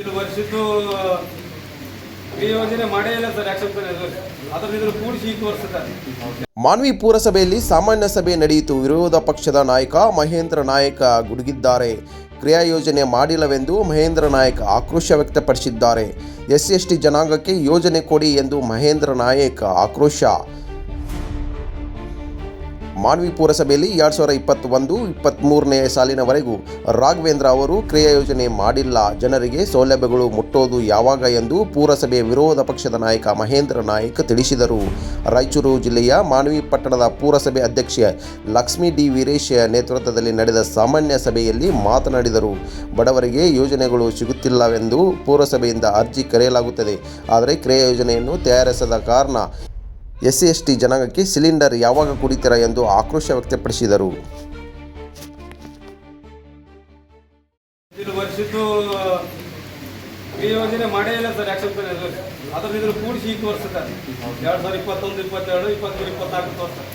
ಇದು ವರ್ಷದ್ದು ಸರ್ ಇದ್ರ ಕೂಡಿಸಿ ಮಾನ್ವಿ ಪುರಸಭೆಯಲ್ಲಿ ಸಾಮಾನ್ಯ ಸಭೆ ನಡೆಯಿತು. ವಿರೋಧ ಪಕ್ಷದ ನಾಯಕ ಮಹೇಂದ್ರ ನಾಯಕ ಗುಡುಗಿದ್ದಾರೆ. ಕ್ರಿಯಾ ಯೋಜನೆ ಮಾಡಿಲ್ಲವೆಂದು ಮಹೇಂದ್ರ ನಾಯಕ್ ಆಕ್ರೋಶ ವ್ಯಕ್ತಪಡಿಸಿದ್ದಾರೆ. ಎಸ್ ಟಿ ಜನಾಂಗಕ್ಕೆ ಯೋಜನೆ ಕೊಡಿ ಎಂದು ಮಹೇಂದ್ರ ನಾಯಕ್ ಆಕ್ರೋಶ. ಮಾನ್ವಿ ಪುರಸಭೆಯಲ್ಲಿ ಎರಡು ಸಾವಿರ ಇಪ್ಪತ್ತೊಂದು ಇಪ್ಪತ್ತ್ಮೂರನೇ ಸಾಲಿನವರೆಗೂ ರಾಘವೇಂದ್ರ ಅವರು ಕ್ರಿಯಾ ಯೋಜನೆ ಮಾಡಿಲ್ಲ. ಜನರಿಗೆ ಸೌಲಭ್ಯಗಳು ಮುಟ್ಟೋದು ಯಾವಾಗ ಎಂದು ಪುರಸಭೆ ವಿರೋಧ ಪಕ್ಷದ ನಾಯಕ ಮಹೇಂದ್ರ ನಾಯಕ್ ತಿಳಿಸಿದರು. ರಾಯಚೂರು ಜಿಲ್ಲೆಯ ಮಾನವಿ ಪಟ್ಟಣದ ಪುರಸಭೆ ಅಧ್ಯಕ್ಷೆ ಲಕ್ಷ್ಮೀ ಡಿ ವೀರೇಶ್ ನೇತೃತ್ವದಲ್ಲಿ ನಡೆದ ಸಾಮಾನ್ಯ ಸಭೆಯಲ್ಲಿ ಮಾತನಾಡಿದರು. ಬಡವರಿಗೆ ಯೋಜನೆಗಳು ಸಿಗುತ್ತಿಲ್ಲವೆಂದು ಪುರಸಭೆಯಿಂದ ಅರ್ಜಿ ಕರೆಯಲಾಗುತ್ತದೆ. ಆದರೆ ಕ್ರಿಯಾ ಯೋಜನೆಯನ್ನು ತಯಾರಿಸದ ಕಾರಣ ಎಸ್ ಸಿ ಎಸ್ ಟಿ ಜನಾಂಗಕ್ಕೆ ಸಿಲಿಂಡರ್ ಯಾವಾಗ ಕುಡಿತೀರ ಎಂದು ಆಕ್ರೋಶ ವ್ಯಕ್ತಪಡಿಸಿದರು. ವರ್ಷದ್ದು, ಈ ಯೋಜನೆ ಮಾಡೇ ಇಲ್ಲ ಸರ್ ಆಕ್ಷನ್ ಅದ್ರ ಇದ್ರ ಕೂಡಿಸಿ ಈಗ ತೋರಿಸ್ತಾರೆ ಎರಡು ಸಾವಿರ ಇಪ್ಪತ್ತೊಂದು, ಇಪ್ಪತ್ತೆರಡು, ಇಪ್ಪತ್ತ್ಮೂರು, ಇಪ್ಪತ್ನಾಲ್ಕು ತೋರಿಸ್ತಾರೆ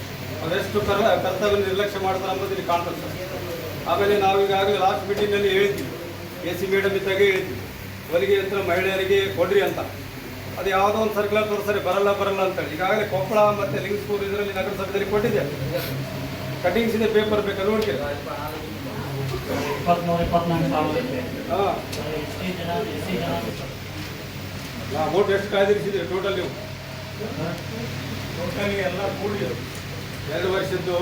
ಅದೆಷ್ಟು ಕರ್, ಕರ್ತವ್ಯ ನಿರ್ಲಕ್ಷ್ಯ ಮಾಡ್ತಾರೆ ಅನ್ನೋದು ಇಲ್ಲಿ ಕಾಣ್ತದೆ ಸರ್. ಆಮೇಲೆ ನಾವು ಈಗಾಗಲೇ ಲಾಸ್ಟ್ ಮೀಟಿಂಗ್ನಲ್ಲಿ ಹೇಳಿದ್ವಿ. ಎ ಸಿ ಮೇಡಮ್ ಇದ್ದಾಗ ಹೇಳಿದ್ವಿ. ಹೊಲಿಗೆ ಯಂತ್ರ ಮಹಿಳೆಯರಿಗೆ ಕೊಡ್ರಿ ಅಂತ. ಅದು ಯಾವುದೋ ಒಂದು ಸರ್ಕ್ಯುಲರ್ ತೋರಿಸ್ತಾರೆ ಬರಲ್ಲ ಬರಲ್ಲ ಅಂತೇಳಿ. ಈಗಾಗಲೇ ಕೊಪ್ಪಳ ಮತ್ತೆ ಲಿಂಗ್ ಸ್ಕೂಲ್ ಇದರಲ್ಲಿ ನಗರಸಭೆಯಲ್ಲಿ ಕೊಟ್ಟಿದೆ. ಕಟಿಂಗ್ಸ್ ಇದೆ ಪೇಪರ್ ಬೇಕಾದ್ರೆ ನೋಡಿ ಇಪ್ಪತ್ಮೂರು ಇಪ್ಪತ್ನಾಲ್ಕು ಸಾವಿರ ಇದೆ ಹಾಂ ಅಮೌಂಟ್ ಎಷ್ಟು ಕಾಯ್ದಿರಿಸಿದ್ರಿ ಟೋಟಲ್ ನೀವು? ಟೋಟಲ್ ಎಲ್ಲ ಕೂಡಿ ಎರಡು ವರ್ಷದ್ದು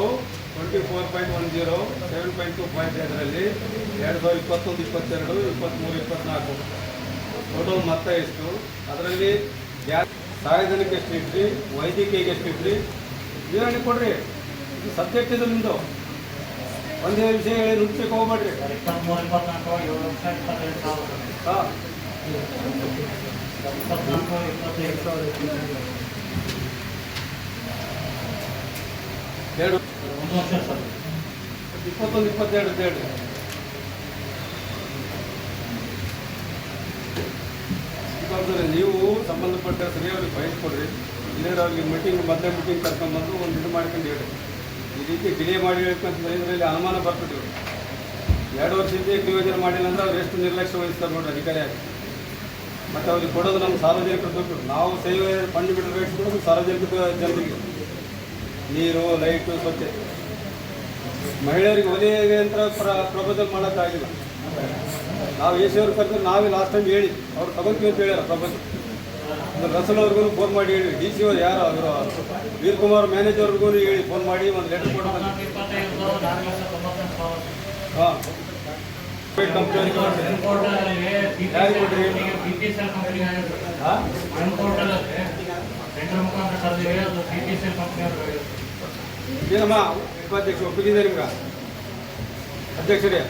twenty four point one zero seven point two point ಇದರಲ್ಲಿ ಎರಡು ಸಾವಿರದ ಇಪ್ಪತ್ತೊಂದು ಇಪ್ಪತ್ತೆರಡು ಇಪ್ಪತ್ತ್ಮೂರು ಇಪ್ಪತ್ತ್ನಾಲ್ಕು ಟೋಟಲ್ ಮೊತ್ತ ಎಷ್ಟು? ಅದರಲ್ಲಿ ಸಾರ್ವಜನಿಕ ಎಷ್ಟು ಇಟ್ರಿ ವೈದ್ಯಕೀಯ ಎಷ್ಟು ಇಟ್ರಿ ವಿವರಣೆ ಕೊಡ್ರಿ. ಇದು ಸಬ್ಜೆಕ್ಟ್ ಇದು ನಿಮ್ಮದು ಒಂದೇ ವಿಷಯ ಹೇಳಿ ನುಗ್ಸಕ್ಕೆ ಹೋಗ್ಬೇಡ್ರಿ. ಹಾಂ. ಎರಡು. ಇಪ್ಪತ್ತೊಂದು, ಇಪ್ಪತ್ತೆರಡು ಅಂತ ಇಪ್ಪತ್ತೊಂದು ನೀವು ಸಂಬಂಧಪಟ್ಟ ಸರಿಯವ್ರಿಗೆ ಬಯಸ್ಕೊಡ್ರಿ ಇಲ್ಲೇ ಅವ್ರಿಗೆ ಮೀಟಿಂಗ್ ಮೊದಲೇ ಮೀಟಿಂಗ್ ಕರ್ಕೊಂಡ್ಬಂದು ಒಂದು ಇದು ಮಾಡ್ಕೊಂಡು ಹೇಳಿ ಈ ರೀತಿ ಡಿಲೇ ಮಾಡಿ ಇದರಲ್ಲಿ ಅನುಮಾನ ಬರ್ತದೆ ಇವರು. ಎರಡು ವರ್ಷದಿಂದ ಯೋಜನೆ ಮಾಡಿಲ್ಲ ಅಂದ್ರೆ ಅವ್ರು ಎಷ್ಟು ನಿರ್ಲಕ್ಷ್ಯ ವಹಿಸ್ತಾರೆ ನೋಡ್ರಿ ಅಧಿಕಾರಿಯಾಗಿ. ಮತ್ತು ಅವ್ರಿಗೆ ಕೊಡೋದು ನಮ್ಮ ಸಾರ್ವಜನಿಕರು ದುಡ್ಡು. ನಾವು ಸೇವೆ ಫಂಡ್ ಬಿಡಬೇಕು ಸಾರ್ವಜನಿಕ ಜನರಿಗೆ. ನೀರು ಲೈಟು ಸ್ವಚ್ಛತೆ. ಮಹಿಳೆಯರಿಗೆ ಒಲೆಗೆ ಯಂತ್ರ ಪ್ರ ಪ್ರಪೋಸಲ್ ಮಾಡೋಕ್ಕಾಗಿಲ್ಲ. ನಾವು ಎ ಸಿ ಅವ್ರು ಕರೆದ್ರೆ ನಾವೇ ಲಾಸ್ಟ್ ಟೈಮ್ ಹೇಳಿ, ಅವ್ರು ತಗೋತೀವಿ ಅಂತ ಹೇಳ್ಯಾರ ಒಂದು ರಸಲ್ ಅವ್ರಿಗೂ ಫೋನ್ ಮಾಡಿ ಹೇಳಿ ಡಿ ಸಿ ಅವ್ರು ಯಾರು ಅವರು, ವೀರ್ ಕುಮಾರ್ ಮ್ಯಾನೇಜರ್ ಅವ್ರಿಗೂ ಹೇಳಿ ಫೋನ್ ಮಾಡಿ ಒಂದು ಲೆಟರ್ ಸಾವಿರ ಹಾಂ. ಏನಮ್ಮ, ಉಪಾಧ್ಯಕ್ಷ ಒಪ್ಪಿಗೆ ನಿಮ್ಗೆ? ಅಧ್ಯಕ್ಷರೇ?